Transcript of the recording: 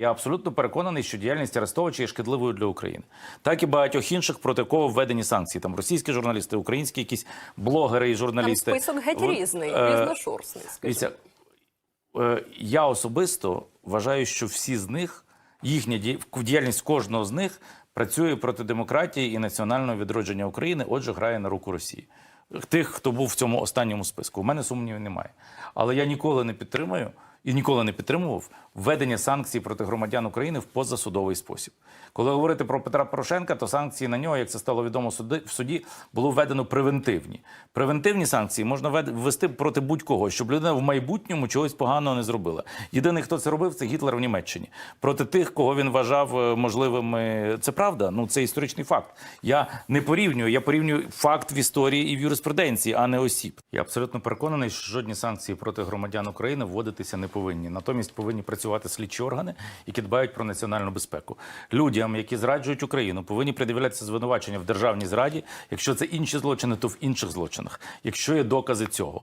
Я абсолютно переконаний, що діяльність Арестовича є шкідливою для України, так і багатьох інших, проти кого введені санкції. Там російські журналісти, українські якісь блогери і Там журналісти. список геть різний, е, різношорстний. Дивіться, е, я особисто вважаю, що всі з них, їхня ді- діяльність кожного з них працює проти демократії і національного відродження України, отже, грає на руку Росії. Тих, хто був в цьому останньому списку. У мене сумнівів немає. Але я ніколи не підтримую і ніколи не підтримував введення санкцій проти громадян України в позасудовий спосіб. Коли говорити про Петра Порошенка, то санкції на нього, як це стало відомо в суді, було введено превентивні. Превентивні санкції можна ввести проти будь-кого, щоб людина в майбутньому чогось поганого не зробила. Єдиний, хто це робив, це Гітлер в Німеччині. Проти тих, кого він вважав е, можливими. Це правда. Ну це історичний факт. Я не порівнюю, я порівнюю факт в історії і в юриспруденції, а не осіб. Я абсолютно переконаний, що жодні санкції проти громадян України вводитися не повинні. Натомість повинні працювати слідчі органи, які дбають про національну безпеку. Людям, які зраджують Україну, повинні пред'являтися звинувачення в державній зраді. Якщо це інші злочини, то в інших злочинах, якщо є докази цього.